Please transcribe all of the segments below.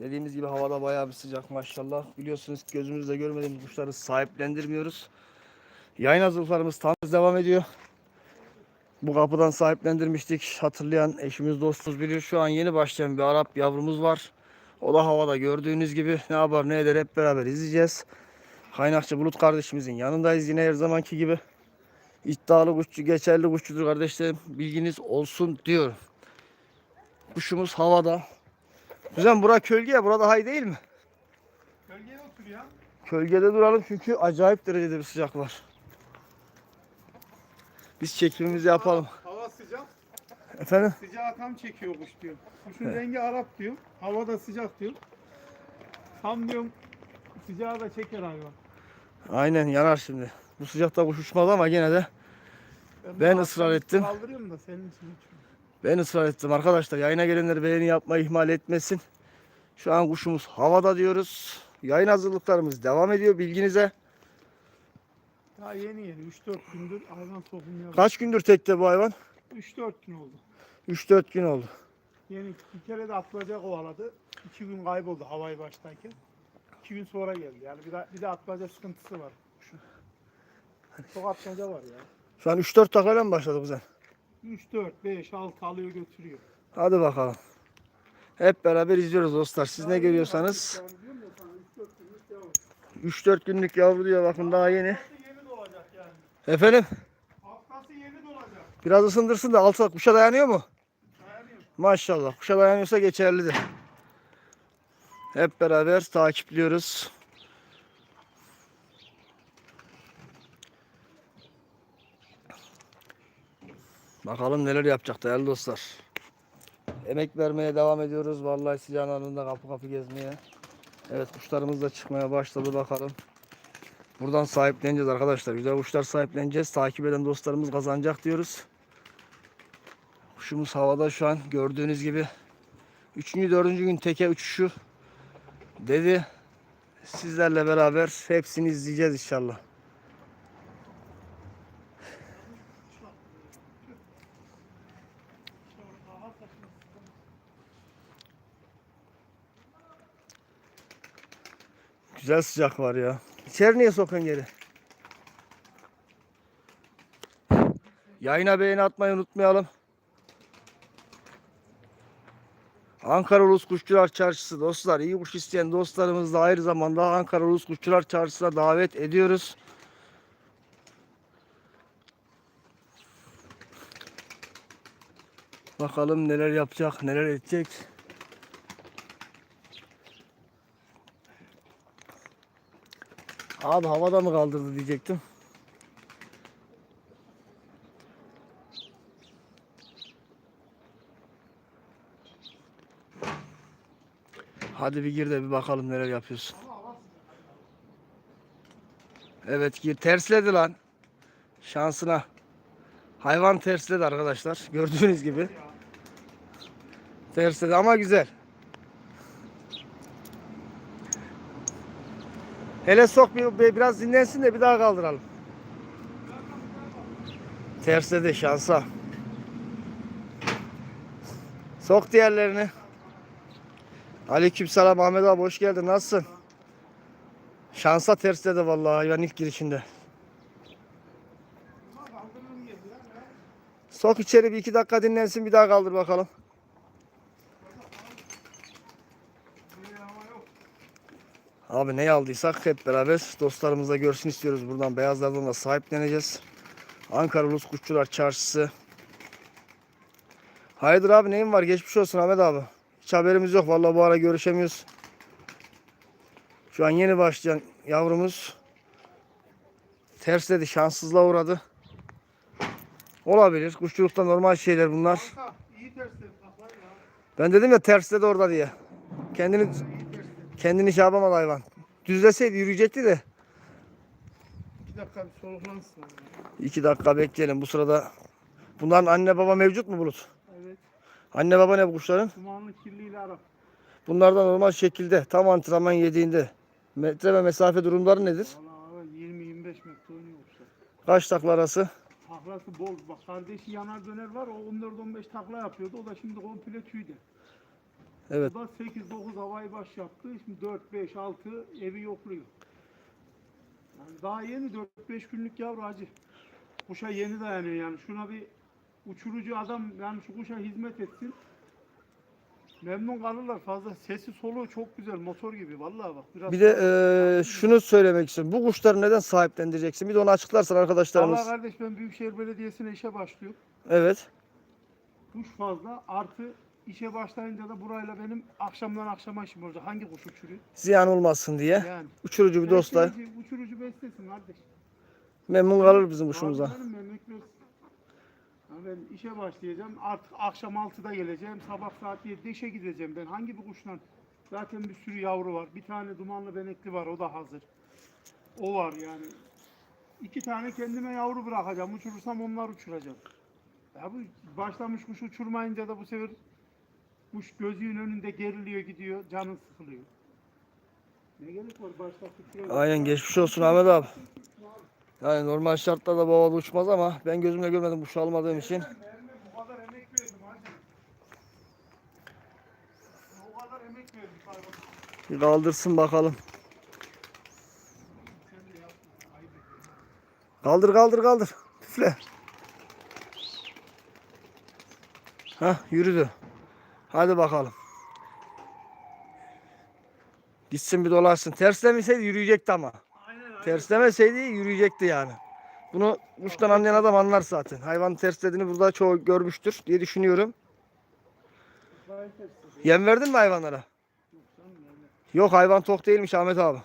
Dediğimiz gibi havada bayağı bir sıcak maşallah. Biliyorsunuz gözümüzle görmediğimiz kuşları sahiplendirmiyoruz. Yayın hazırlıklarımız tam devam ediyor. Bu kapıdan sahiplendirmiştik. Hatırlayan eşimiz dostumuz bilir. Şu an yeni başlayan bir Arap yavrumuz var. O da havada gördüğünüz gibi ne yapar ne eder hep beraber izleyeceğiz. Kaynakçı Bulut kardeşimizin yanındayız yine her zamanki gibi. İddialı kuşçu, geçerli kuşçudur kardeşlerim. Bilginiz olsun diyorum. Kuşumuz havada. Güzel bura kölge ya burada hay değil mi? Gölgeye otur ya. Kölgede duralım çünkü acayip derecede bir sıcak var. Biz çekimimizi yapalım. Hava sıcak. Efendim? Sıcağı tam çekiyor kuş diyor. Kuşun rengi Arap diyor. Hava da sıcak diyor. Tam diyorum sıcağı da çeker hayvan. Aynen yanar şimdi. Bu sıcakta kuş uçmaz ama gene de Ben bu ısrar ettim. Kaldırıyorum da senin için uçuyorum. Ben ısrar ettim arkadaşlar. Yayına gelenler beğeni yapmayı ihmal etmesin. Şu an kuşumuz havada diyoruz. Yayın hazırlıklarımız devam ediyor bilginize. Daha yeni yeni 3-4 gündür hayvan sokulmaya başladı. Kaç gündür tekte bu hayvan? 3-4 gün oldu. 3-4 gün oldu. Yeni bir kere de atmaca kovaladı. 2 gün kayboldu havayı baştayken. 2 gün sonra geldi. Yani bir de, bir de atmaca sıkıntısı var kuşun. Çok atmaca var ya. Şu an 3-4 taklayla mı başladı güzel? 3, 4, 5, 6 alıyor götürüyor. Hadi bakalım. Hep beraber izliyoruz dostlar. Siz ne görüyorsanız. 3-4 günlük yavru diyor bakın daha yeni. Yeni doğacak yani. Efendim Haftası yeni doğacak. biraz ısındırsın da altı kuşa dayanıyor mu? Dayanıyor. Maşallah kuşa dayanıyorsa geçerlidir. Hep beraber takipliyoruz. Bakalım neler yapacak değerli dostlar. Emek vermeye devam ediyoruz. Vallahi sıcağın anında kapı kapı gezmeye. Evet kuşlarımız da çıkmaya başladı bakalım. Buradan sahipleneceğiz arkadaşlar. Güzel kuşlar sahipleneceğiz. Takip eden dostlarımız kazanacak diyoruz. Kuşumuz havada şu an gördüğünüz gibi. Üçüncü, dördüncü gün teke uçuşu dedi. Sizlerle beraber hepsini izleyeceğiz inşallah. Güzel sıcak var ya. İçeri niye sokun geri? Yayına beğeni atmayı unutmayalım. Ankara Ulus Kuşçular Çarşısı dostlar. iyi kuş isteyen dostlarımız da ayrı zamanda Ankara Ulus Kuşçular Çarşısı'na davet ediyoruz. Bakalım neler yapacak, neler edecek. Abi havada mı kaldırdı diyecektim. Hadi bir gir de bir bakalım neler yapıyorsun. Evet gir. Tersledi lan. Şansına. Hayvan tersledi arkadaşlar. Gördüğünüz gibi. Tersledi ama güzel. Hele sok bir, bir- biraz dinlensin de bir daha kaldıralım. Tersledi şansa. Sok diğerlerini. Aleykümselam Ahmet abi hoş geldin. Nasılsın? Şansa tersledi vallahi hayvan ilk girişinde. Sok içeri bir iki dakika dinlensin bir daha kaldır bakalım. Abi ne aldıysak hep beraber dostlarımızla görsün istiyoruz. Buradan beyazlardan da sahipleneceğiz. Ankara Ulus Kuşçular Çarşısı. Hayırdır abi neyin var? Geçmiş olsun Ahmet abi. Hiç haberimiz yok. Vallahi bu ara görüşemiyoruz. Şu an yeni başlayan yavrumuz tersledi. Şanssızlığa uğradı. Olabilir. Kuşçulukta normal şeyler bunlar. Ben dedim ya tersledi orada diye. Kendini. Kendini şey yapamadı hayvan. Düzleseydi yürüyecekti de. İki dakika bir soluklansın. İki dakika bekleyelim. Bu sırada bunların anne baba mevcut mu Bulut? Evet. Anne baba ne bu kuşların? Dumanlı kirliyle Arap. Bunlar da normal şekilde tam antrenman yediğinde metre ve mesafe durumları nedir? Valla 20-25 metre oynuyormuşlar. Kaç takla arası? Taklası bol. Bak kardeşi yanar döner var. O 14-15 takla yapıyordu. O da şimdi komple tüyde. Evet. Bu da 8-9 havayı baş yaptı. Şimdi 4, 5, 6 evi yokluyor. Yani daha yeni 4-5 günlük yavru acı. Kuşa yeni dayanıyor yani. Şuna bir uçurucu adam yani şu kuşa hizmet etsin. Memnun kalırlar fazla. Sesi soluğu çok güzel. Motor gibi. Vallahi bak. Biraz Bir de eee, şunu söylemek istiyorum. Bu kuşları neden sahiplendireceksin? Bir de onu açıklarsan arkadaşlarımız. Allah kardeş ben Büyükşehir Belediyesi'ne işe başlıyorum. Evet. Kuş fazla artı işe başlayınca da burayla benim akşamdan akşama işim olacak. Hangi kuş uçuruyor? Ziyan olmasın diye. Yani. Uçurucu bir dostlar. Uçurucu, uçurucu beslesin kardeş. Memnun kalır bizim kuşumuza. Abi benim memleket. Ya ben işe başlayacağım. Artık akşam 6'da geleceğim. Sabah saat 7'de işe gideceğim. Ben hangi bir kuşla? Zaten bir sürü yavru var. Bir tane dumanlı benekli var. O da hazır. O var yani. İki tane kendime yavru bırakacağım. Uçurursam onlar uçuracağım. Ya bu başlamış kuş uçurmayınca da bu sefer kuş gözünün önünde geriliyor gidiyor. Canın sıkılıyor. Ne gerek var başta uçuracağım. Aynen geçmiş olsun Ahmet abi. Yani normal şartlarda bu havada uçmaz ama ben gözümle görmedim kuş almadığım için. Bir kaldırsın bakalım. Kaldır kaldır kaldır. Üfle. Hah yürüdü. Hadi bakalım. Gitsin bir dolaşsın. Terslemeseydi yürüyecekti ama. Aynen aynen. Terslemeseydi yürüyecekti yani. Bunu kuştan anlayan adam anlar zaten. Hayvan terslediğini burada çoğu görmüştür diye düşünüyorum. Yem verdin mi hayvanlara? Yok hayvan tok değilmiş Ahmet abi.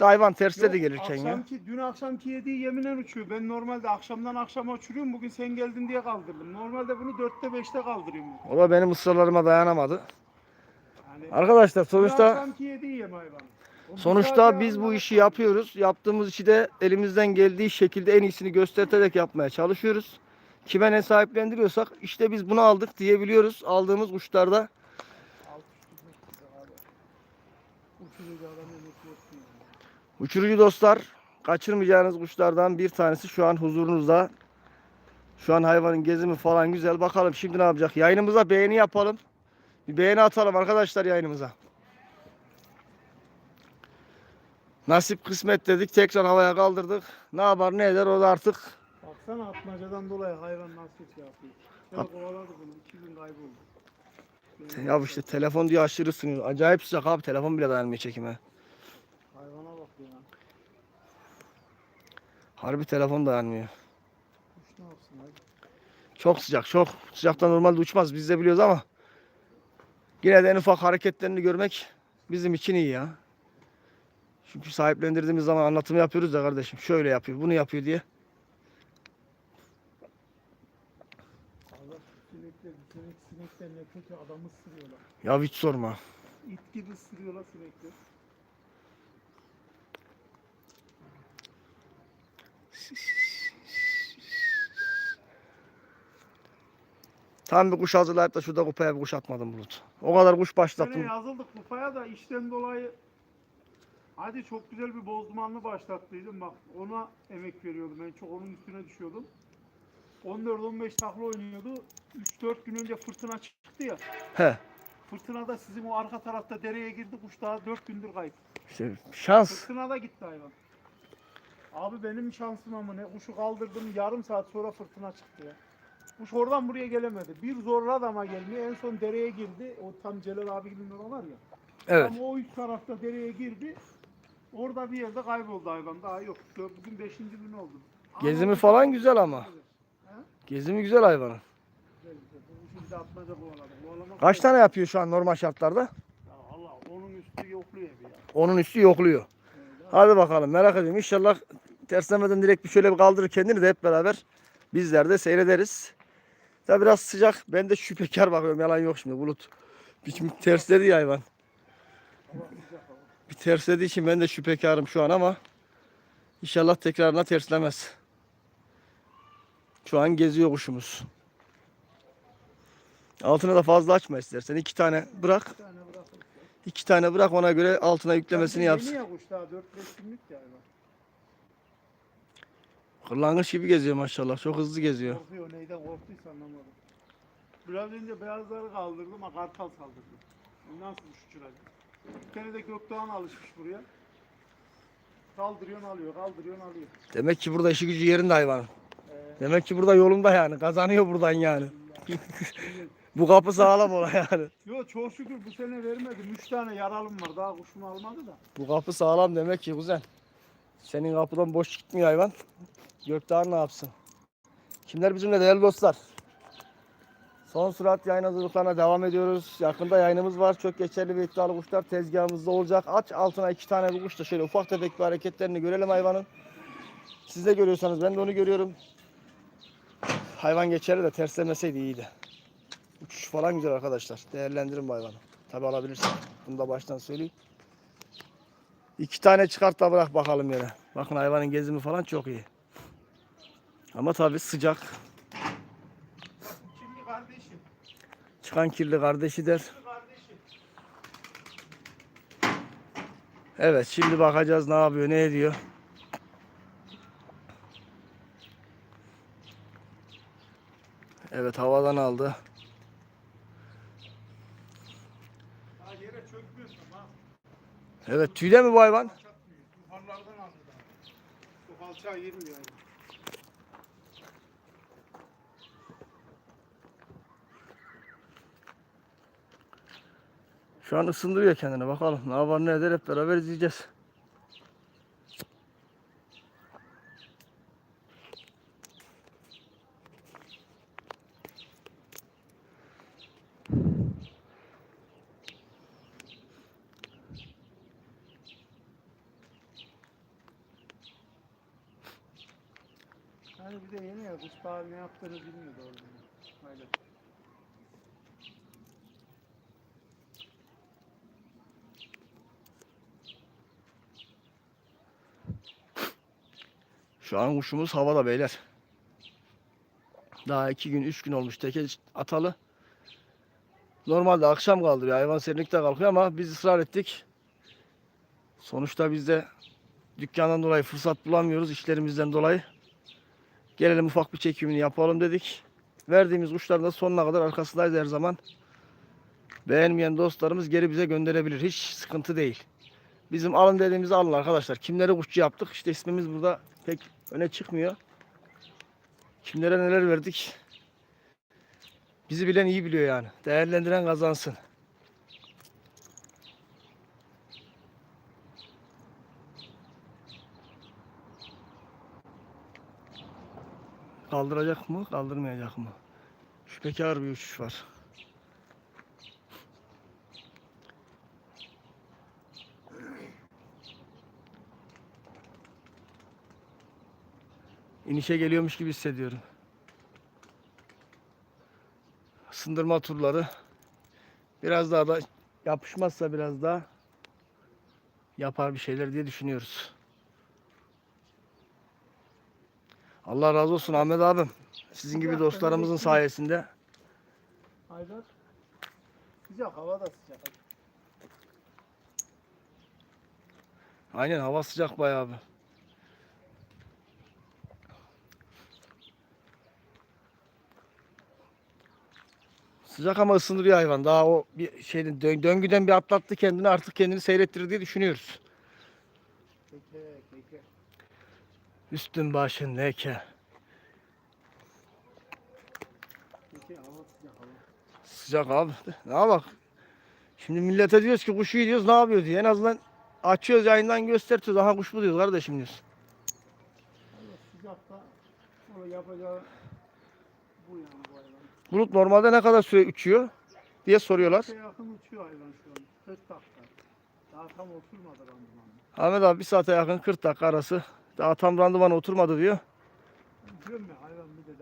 Da hayvan tersledi Yok, gelirken ya. akşamki, Dün akşamki yediği yeminen uçuyor. Ben normalde akşamdan akşama uçuruyorum. Bugün sen geldin diye kaldırdım. Normalde bunu 4'te 5'te kaldırıyorum. O da benim ısrarlarıma dayanamadı. Yani Arkadaşlar dün sonuçta akşamki yediği yem hayvan. O Sonuçta biz bu işi yapıyoruz. Yaptığımız işi de elimizden geldiği şekilde en iyisini göstererek yapmaya çalışıyoruz. Kime ne sahiplendiriyorsak işte biz bunu aldık diyebiliyoruz. Aldığımız kuşlarda Alt üstü bekliyor abi. Uçurucu adam emek versin yani. Uçurucu dostlar kaçırmayacağınız kuşlardan bir tanesi şu an huzurunuzda. Şu an hayvanın gezimi falan güzel. Bakalım şimdi ne yapacak? Yayınımıza beğeni yapalım. Bir beğeni atalım arkadaşlar yayınımıza. Nasip kısmet dedik. Tekrar havaya kaldırdık. Ne yapar ne eder o da artık Baksana atmacadan dolayı hayvan nasıl şey yapıyor. Şöyle kovaladı bunu. iki gün kayboldu. Ya işte telefon diye aşırı ısınıyor. Acayip sıcak abi. Telefon bile dayanmıyor çekime. Hayvana bak ya. Harbi telefon dayanmıyor. Kuş ne yapsın hadi. Çok sıcak. Çok. Sıcaktan normalde uçmaz. Biz de biliyoruz ama yine de en ufak hareketlerini görmek bizim için iyi ya. Çünkü sahiplendirdiğimiz zaman anlatımı yapıyoruz da kardeşim. Şöyle yapıyor, bunu yapıyor diye. Allah sinekler, sinek, sinekler ne kötü adamı ısırıyorlar. Ya hiç sorma. İt gibi ısırıyorlar sinekler. Tam bir kuş hazırlayıp da şurada kupaya bir kuş atmadım Bulut. O kadar kuş Sene başlattım. yazıldık kupaya da işten dolayı Hadi çok güzel bir bozdumanlı başlattıydım bak ona emek veriyordum ben çok onun üstüne düşüyordum. 14-15 takla oynuyordu. 3-4 gün önce fırtına çıktı ya. He. Fırtınada sizin o arka tarafta dereye girdi kuş daha 4 gündür kayıp. İşte şans. Fırtınada gitti hayvan. Abi benim şansım ama ne kuşu kaldırdım yarım saat sonra fırtına çıktı ya. Kuş oradan buraya gelemedi. Bir zorladı ama gelmiyor. En son dereye girdi. O tam Celal abi gibi orada var ya. Evet. Tam o üst tarafta dereye girdi. Orada bir yerde kayboldu hayvan. Daha yok. Bugün 5. gün oldu. Gezimi Ama- falan güzel ama. Gezimi güzel hayvanın. Güzel, güzel. Bu kuşu bir de atmaca kovaladı. Kovalama Kaç tane yapıyor şu an normal şartlarda? Ya Allah onun üstü yokluyor bir ya. Onun üstü yokluyor. Hadi bakalım merak ediyorum. İnşallah terslemeden direkt bir şöyle bir kaldırır kendini de hep beraber bizler de seyrederiz. Tabi biraz sıcak. Ben de şüphekar bakıyorum. Yalan yok şimdi bulut. Bir tersledi ya hayvan. Bir terslediği için ben de şüphekarım şu an ama inşallah tekrarına terslemez. Şu an geziyor kuşumuz. Altına da fazla açma istersen. iki tane bırak. İki tane bırak ona göre altına yüklemesini yapsın. ya kuş daha 4-5 günlük ya hayvan. Kırlangıç gibi geziyor maşallah. Çok hızlı geziyor. Korkuyor neyden korktuysa anlamadım. Biraz önce beyazları kaldırdım ama kartal saldırdı. Nasıl uçuracak? Bir kere de Gökdoğan alışmış buraya. Kaldırıyorsun alıyor, kaldırıyorsun alıyor. Demek ki burada işi gücü yerinde hayvanın. Ee, Demek ki burada yolunda yani. Kazanıyor buradan yani. Bu kapı sağlam ola yani. Yo çok şükür bu sene vermedim. Üç tane yaralım var. Daha kuşumu almadı da. Bu kapı sağlam demek ki kuzen. Senin kapıdan boş gitmiyor hayvan. Gökdağ ne yapsın? Kimler bizimle değerli dostlar? Son sürat yayın hazırlıklarına devam ediyoruz. Yakında yayınımız var. Çok geçerli bir iddialı kuşlar tezgahımızda olacak. Aç altına iki tane bir kuş da şöyle ufak tefek bir hareketlerini görelim hayvanın. Siz de görüyorsanız ben de onu görüyorum. Hayvan geçerli de terslemeseydi iyiydi. Uçuş falan güzel arkadaşlar. Değerlendirin bu hayvanı. Tabi alabilirsin. Bunu da baştan söyleyeyim. İki tane çıkart da bırak bakalım yere. Bakın hayvanın gezimi falan çok iyi. Ama tabi sıcak. Şimdi kardeşim. Çıkan kirli kardeşi der. Evet şimdi bakacağız ne yapıyor ne ediyor. Evet havadan aldı. Daha yere çökmüyorsun ha. Evet tüyde mi bu hayvan? Yukarılardan aldı. Bu alçağa girmiyor yani. Şu an ısındırıyor kendini bakalım. Ne yapar ne eder hep beraber izleyeceğiz. Ya kuş daha ne yaptığını bilmiyor doğru düzgün. Öyle. Şu an kuşumuz havada beyler. Daha iki gün, üç gün olmuş teke atalı. Normalde akşam kaldırıyor. Hayvan serinlikte kalkıyor ama biz ısrar ettik. Sonuçta biz de dükkandan dolayı fırsat bulamıyoruz işlerimizden dolayı. Gelelim ufak bir çekimini yapalım dedik. Verdiğimiz kuşların da sonuna kadar arkasındayız her zaman. Beğenmeyen dostlarımız geri bize gönderebilir. Hiç sıkıntı değil. Bizim alın dediğimizi alın arkadaşlar. Kimlere kuşçu yaptık? İşte ismimiz burada pek öne çıkmıyor. Kimlere neler verdik? Bizi bilen iyi biliyor yani. Değerlendiren kazansın. Kaldıracak mı, kaldırmayacak mı? Şüphekar bir uçuş var. İnişe geliyormuş gibi hissediyorum. Sındırma turları. Biraz daha da yapışmazsa biraz daha yapar bir şeyler diye düşünüyoruz. Allah razı olsun Ahmet abim. Sizin gibi dostlarımızın sayesinde. Haydar. Sıcak hava da sıcak. Aynen hava sıcak bayağı bir. Sıcak ama ısındırıyor hayvan. Daha o bir şeyden dö- döngüden bir atlattı kendini artık kendini seyrettirir diye düşünüyoruz. Keke keke. Üstün başın leke. Sıcak abi. Ne bak. Şimdi millete diyoruz ki kuşu diyoruz ne yapıyor diye. En azından açıyoruz yayından gösteriyoruz. Aha kuş bu diyoruz kardeşim diyoruz. Hava sıcakta o yapacağı bu yani bu hayvan. Bulut normalde ne kadar süre uçuyor diye soruyorlar. Keke yakın uçuyor hayvan şu an. 40 dakika. Daha tam oturmadı randımanı. Ahmet abi bir saate yakın 40 dakika arası. Daha tam randımana oturmadı diyor. Diyorum ya hayvan bir de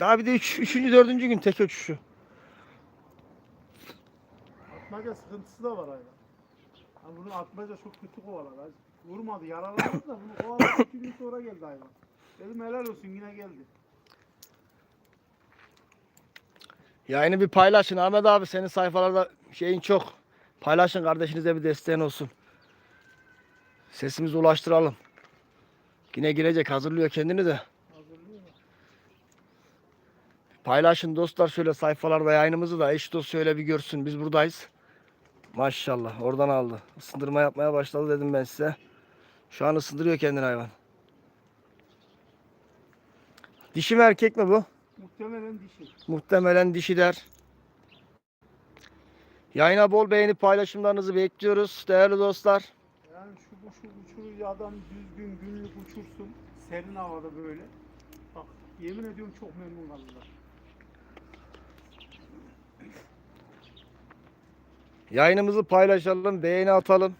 daha bir de 3. Üç, 3. 4. gün tek uçuşu. Atmaca sıkıntısı da var hayvan. Ha bunu atmaca çok kötü kovalar. ha. Vurmadı yaraladı da bunu kovaladı. İki gün sonra geldi hayvan. Dedim helal olsun yine geldi. Yayını bir paylaşın Ahmet abi senin sayfalarda şeyin çok. Paylaşın kardeşinize bir desteğin olsun. Sesimizi ulaştıralım. Yine girecek hazırlıyor kendini de. Hazırlıyor mu? Paylaşın dostlar şöyle sayfalarda yayınımızı da eş dost şöyle bir görsün. Biz buradayız. Maşallah oradan aldı. Isındırma yapmaya başladı dedim ben size. Şu an ısındırıyor kendini hayvan. Dişi mi erkek mi bu? Muhtemelen dişi. Muhtemelen dişi der. Yayına bol beğeni paylaşımlarınızı bekliyoruz değerli dostlar. Kuşu uçurur adam düzgün günlük uçursun. Serin havada böyle. Bak yemin ediyorum çok memnun kaldılar. Yayınımızı paylaşalım, beğeni atalım.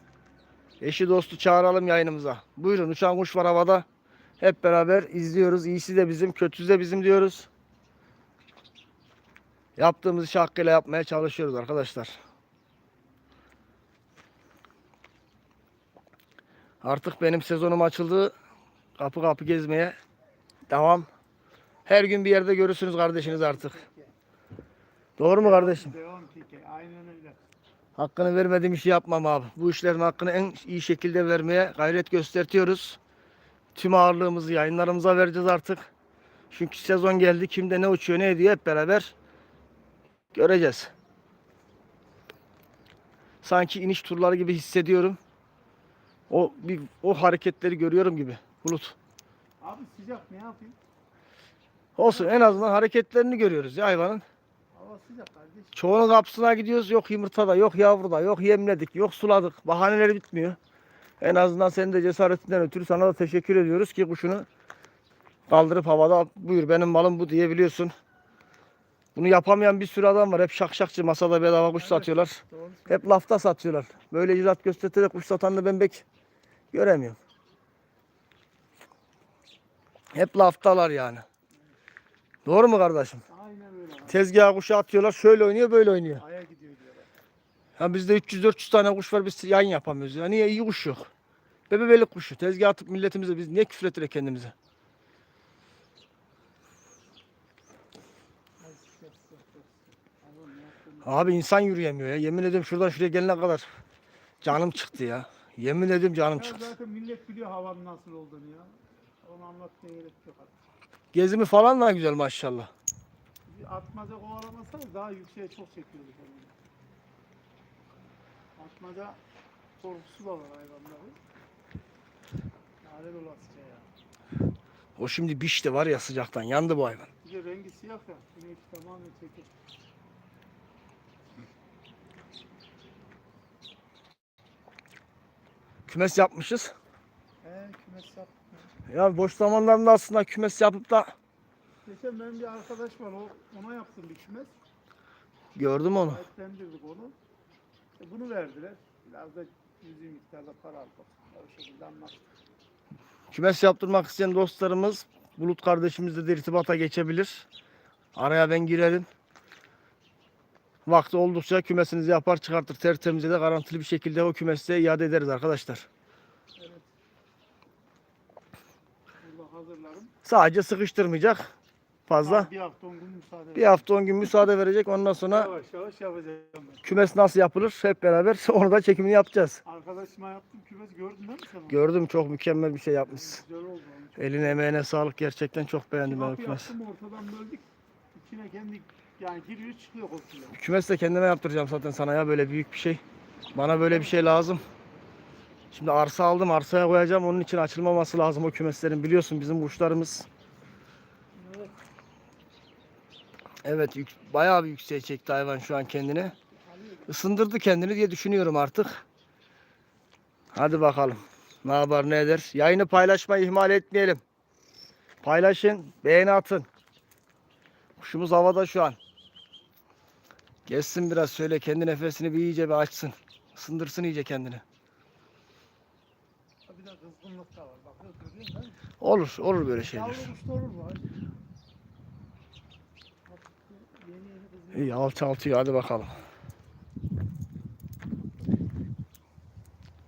Eşi dostu çağıralım yayınımıza. Buyurun uçan kuş var havada. Hep beraber izliyoruz. İyisi de bizim, kötüsü de bizim diyoruz. Yaptığımız işi hakkıyla yapmaya çalışıyoruz arkadaşlar. Artık benim sezonum açıldı. Kapı kapı gezmeye devam. Her gün bir yerde görürsünüz kardeşiniz artık. Doğru mu kardeşim? Devam. Aynen öyle. Hakkını vermediğim işi yapmam abi. Bu işlerin hakkını en iyi şekilde vermeye gayret göstertiyoruz. Tüm ağırlığımızı yayınlarımıza vereceğiz artık. Çünkü sezon geldi. Kimde ne uçuyor ne ediyor hep beraber göreceğiz. Sanki iniş turları gibi hissediyorum. O bir o hareketleri görüyorum gibi. Bulut. Abi sıcak ne yapayım? Olsun en azından hareketlerini görüyoruz ya hayvanın. Hava sıcak kardeş. Çoğunun kapısına gidiyoruz. Yok yumurtada, yok yavruda, yok yemledik, yok suladık. Bahaneleri bitmiyor. En azından senin de cesaretinden ötürü sana da teşekkür ediyoruz ki kuşunu kaldırıp havada buyur benim malım bu diyebiliyorsun. Bunu yapamayan bir sürü adam var. Hep şakşakçı masada bedava kuş Evet. satıyorlar. Doğru Hep lafta satıyorlar. Böyle icraat göstererek kuş satanını ben pek göremiyorum. Hep laftalar yani. Doğru mu kardeşim? Aynen öyle. Tezgaha kuşu atıyorlar. Şöyle oynuyor, böyle oynuyor. Aya gidiyor diyorlar. Ya bizde 300-400 tane kuş var biz yayın yapamıyoruz. Ya niye iyi kuş yok? Bebebelik kuşu. Tezgah atıp milletimize biz niye küfür ettirek kendimize? Abi insan yürüyemiyor ya. Yemin ediyorum şuradan şuraya gelene kadar canım çıktı ya. Yemin ediyorum canım Ya çıktı. zaten millet biliyor havanın nasıl olduğunu ya. Onu anlatmaya gerek yok artık. Gezimi falan da güzel maşallah. Bir atmaca kovalamasanız daha yükseğe çok çekiyordu kendini. Atmaca korkusu da var hayvanların. Lanet olasıca ya. O şimdi biş de var ya sıcaktan yandı bu hayvan. Bir de rengi siyah ya. Güneş tamamen çekir. Kümes yapmışız. He kümes yaptım. Ya boş zamanlarında aslında kümes yapıp da Geçen benim bir arkadaş var o ona yaptım bir kümes. gördüm onu. Sahiplendirdik onu. İşte bunu verdiler. Biraz da cüzi miktarda para aldık. O şekilde anlaştık. Kümes yaptırmak isteyen dostlarımız Bulut kardeşimizle de irtibata geçebilir. Araya ben girerim. Vakti oldukça kümesinizi yapar çıkartır tertemize de garantili bir şekilde o kümeste iade ederiz arkadaşlar. Evet. Sadece sıkıştırmayacak fazla. Bir hafta on gün müsaade Bir hafta 10 gün müsaade verecek ondan sonra Yavaş yavaş yapacağım ben. kümes nasıl yapılır hep beraber onu da çekimini yapacağız. Arkadaşıma yaptım kümes gördün değil mi sen? Gördüm çok mükemmel bir şey yapmışsın. Güzel oldu. Eline emeğine sağlık gerçekten çok beğendim ben kümes. ortadan böldük. İçine kendi yani giriyor çıkıyor korkuyor. Kümes de kendime yaptıracağım zaten sana ya böyle büyük bir şey. Bana böyle bir şey lazım. Şimdi arsa aldım arsaya koyacağım onun için açılmaması lazım o kümeslerin biliyorsun bizim kuşlarımız. Evet. Evet yük, bayağı bir yükseğe çekti hayvan şu an kendini. Isındırdı kendini diye düşünüyorum artık. Hadi bakalım. Ne yapar ne eder. Yayını paylaşmayı ihmal etmeyelim. Paylaşın, beğeni atın. Kuşumuz havada şu an. Gezsin biraz şöyle kendi nefesini bir iyice bir açsın. Isındırsın iyice kendini. Bir de kızgınlık da var. Bak mi? Olur, olur böyle şeyler. Yavru kuşta olur mu? İyi alçaltıyor hadi bakalım.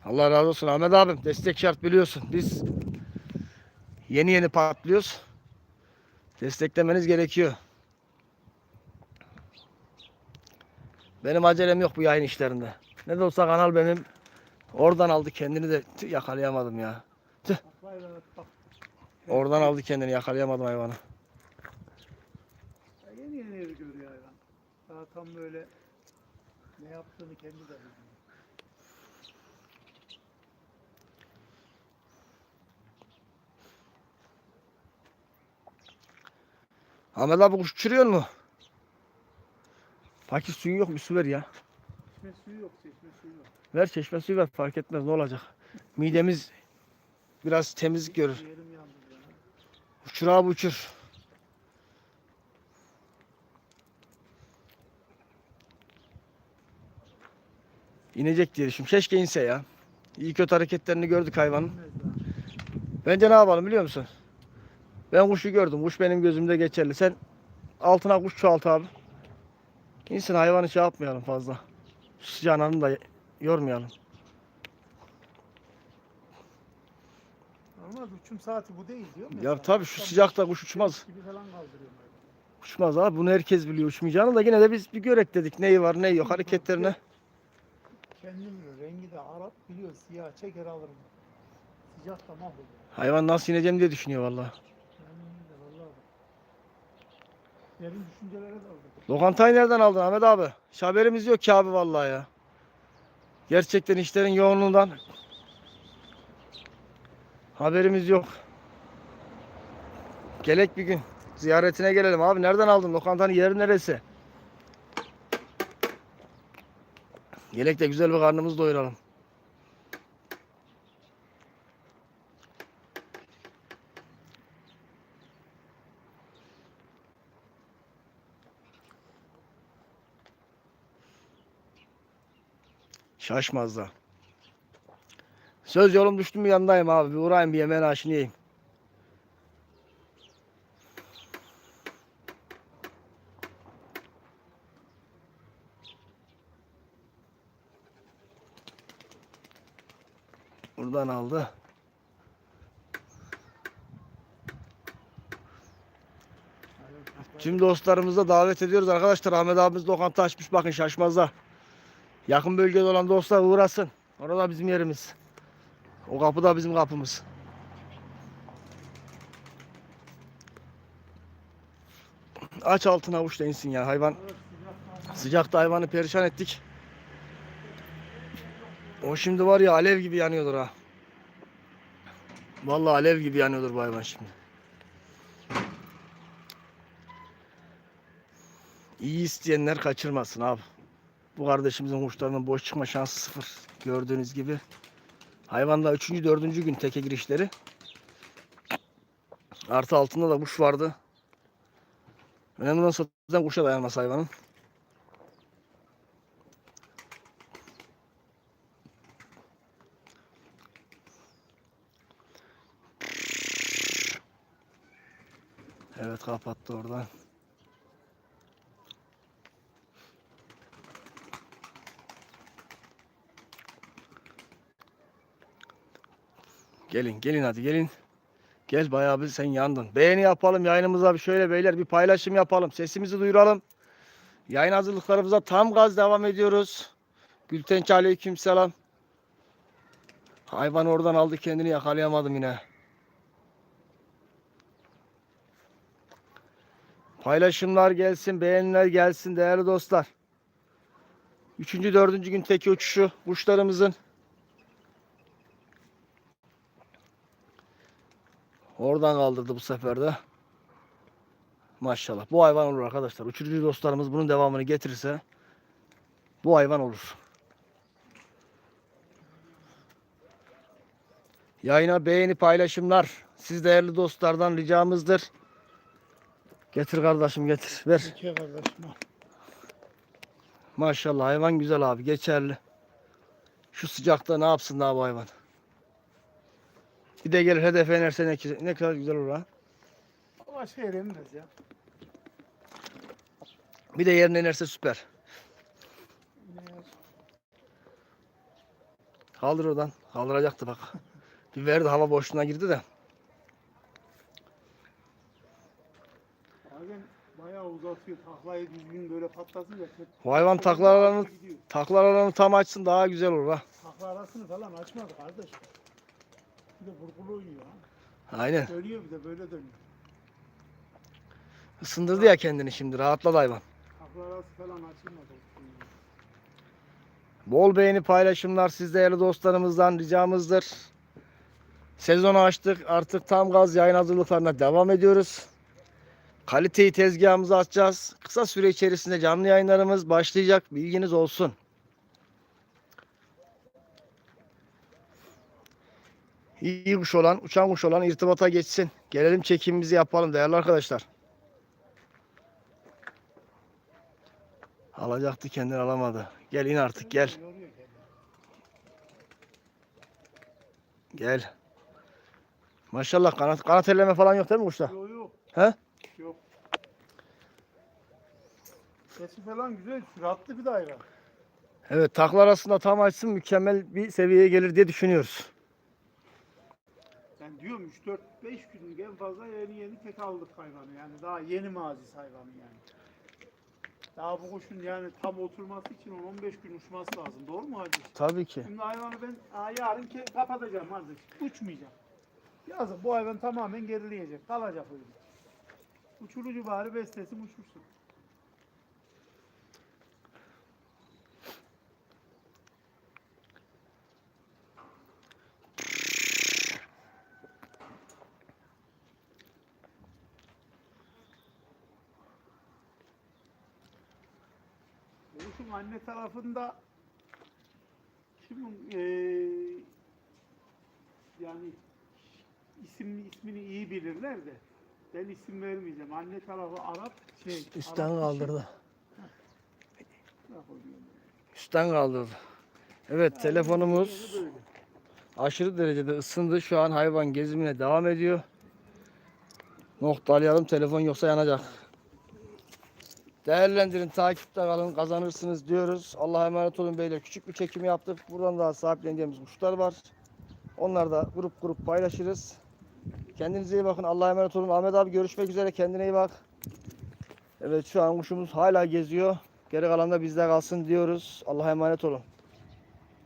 Allah razı olsun Ahmet abim. Destek şart biliyorsun. Biz yeni yeni patlıyoruz. Desteklemeniz gerekiyor. Benim acelem yok bu yayın işlerinde. Ne de olsa kanal benim. Oradan aldı kendini de tüh, yakalayamadım ya. Tüh. Oradan aldı kendini yakalayamadım hayvanı. Ya yeni yeni evi görüyor hayvan. Daha tam böyle ne yaptığını kendi de bilmiyor. Ahmet abi kuş uçuruyor mu? Fakir suyun yok mu? Su ver ya. Çeşme suyu yok, çeşme suyu yok. Ver çeşme suyu ver fark etmez ne olacak. Midemiz biraz temizlik görür. Uçur abi uçur. İnecek diye düşündüm. Keşke inse ya. İyi kötü hareketlerini gördük hayvanın. Bence ne yapalım biliyor musun? Ben kuşu gördüm. Kuş benim gözümde geçerli. Sen altına kuş çoğalt abi. İnsin hayvanı şey yapmayalım fazla. Sıcağını da yormayalım. Ama uçum saati bu değil diyor mu? Ya tabii şu sıcakta kuş uçmaz. Gibi falan kaldırıyorum. öyle. Uçmaz abi. Bunu herkes biliyor uçmayacağını da yine de biz bir görek dedik. Neyi var neyi yok hareketlerine. Kendim. Rengi de Arap biliyor. Siyah çeker alırım. Sıcakta mahvoluyor. Hayvan nasıl ineceğim diye düşünüyor vallahi. Kendim bilir. Vallahi. Derin düşüncelere daldım. Lokantayı nereden aldın Ahmet abi? Hiç haberimiz yok ki abi vallahi ya. Gerçekten işlerin yoğunluğundan haberimiz yok. Gelek bir gün. Ziyaretine gelelim abi. Nereden aldın? Lokantanın yeri neresi? Gelek de güzel bir karnımızı doyuralım. Şaşmaz. Söz yolum düştü mü yanındayım abi. Bir uğrayayım bir yemeğin aşını yiyeyim. Buradan aldı. Tüm dostlarımızı da davet ediyoruz arkadaşlar. Ahmet abimiz lokanta açmış bakın şaşmazda. Yakın bölgede olan dostlar uğrasın. Orada bizim yerimiz. O kapı da bizim kapımız. Aç altına avuç da insin ya hayvan. Sıcakta hayvanı perişan ettik. O şimdi var ya alev gibi yanıyordur ha. Vallahi alev gibi yanıyordur bu hayvan şimdi. İyi isteyenler kaçırmasın abi. Bu kardeşimizin kuşlarının boş çıkma şansı sıfır. Gördüğünüz gibi. Hayvanda 3. 4. gün teke girişleri. Artı altında da kuş vardı. Önemli olan zaten kuşa dayanması hayvanın. Evet kapattı oradan. Gelin gelin hadi gelin. Gel bayağı bir sen yandın. Beğeni yapalım yayınımıza bir şöyle beyler bir paylaşım yapalım. Sesimizi duyuralım. Yayın hazırlıklarımıza tam gaz devam ediyoruz. Gülten aleyküm selam. Hayvan oradan aldı kendini yakalayamadım yine. Paylaşımlar gelsin, beğeniler gelsin değerli dostlar. Üçüncü, dördüncü gün teki uçuşu kuşlarımızın. Oradan kaldırdı bu sefer de. Maşallah. Bu hayvan olur arkadaşlar. Uçurucu dostlarımız bunun devamını getirirse bu hayvan olur. Yayına beğeni paylaşımlar. Siz değerli dostlardan ricamızdır. Getir kardeşim getir. Ver. İki kardeşim. al. Maşallah hayvan güzel abi. Geçerli. Şu sıcakta ne yapsın daha bu hayvan. Bir de gelir hedefe inerse ne, ne kadar güzel olur ha. Başka yere inmez ya. Bir de yerine inerse süper. Kaldır oradan. Kaldıracaktı bak. Bir verdi hava boşluğuna girdi de. Bazen bayağı uzatıyor. Taklayı düzgün böyle patlatınca. Bu hayvan taklar alanı, Gidiyor. taklar alanı tam açsın daha güzel olur ha. Takla arasını falan açmadı kardeş. Bir de burkulu uyuyor. Aynen. Dönüyor bir de böyle dönüyor. Isındırdı ya kendini şimdi. Rahatladı hayvan. Takla arası falan açılmadı. Bol beğeni paylaşımlar siz değerli dostlarımızdan ricamızdır. Sezonu açtık. Artık tam gaz yayın hazırlıklarına devam ediyoruz. Kaliteyi tezgahımıza atacağız. Kısa süre içerisinde canlı yayınlarımız başlayacak. Bilginiz olsun. İyi kuş olan, uçan kuş olan irtibata geçsin. Gelelim çekimimizi yapalım değerli arkadaşlar. Alacaktı kendini alamadı. Gel in artık gel. Gel. Maşallah kanat, kanat elleme falan yok değil mi kuşta? Yok yok. He? Yok. Sesi falan güzel, süratli bir daire. Evet takla arasında tam açsın mükemmel bir seviyeye gelir diye düşünüyoruz. Ben diyorum 3 4 5 günlük en fazla yeni yeni tek aldık hayvanı yani daha yeni mazis hayvanı yani. Daha bu kuşun yani tam oturması için 10-15 gün uçması lazım. Doğru mu Hacı? Tabii ki. Şimdi hayvanı ben aa, yarın ke- kapatacağım kardeş. Uçmayacak. Yazın bu hayvan tamamen gerileyecek. Kalacak öyle. Uçurucu bari beslesin uçursun. Kuşun anne tarafında kimin eee yani isim ismini iyi bilirler de ben isim vermeyeceğim. Anne tarafı Arap şey Üstten Arap kaldırdı. Üstten kaldırdı. Evet telefonumuz Böyle. aşırı derecede ısındı. Şu an hayvan gezimine devam ediyor. Noktalayalım telefon yoksa yanacak. Değerlendirin, takipte kalın, kazanırsınız diyoruz. Allah'a emanet olun beyler. Küçük bir çekim yaptık. Buradan daha sahipleneceğimiz kuşlar var. Onları da grup grup paylaşırız. Kendinize iyi bakın. Allah'a emanet olun. Ahmet abi görüşmek üzere. Kendine iyi bak. Evet şu an kuşumuz hala geziyor. Geri kalan da bizde kalsın diyoruz. Allah'a emanet olun.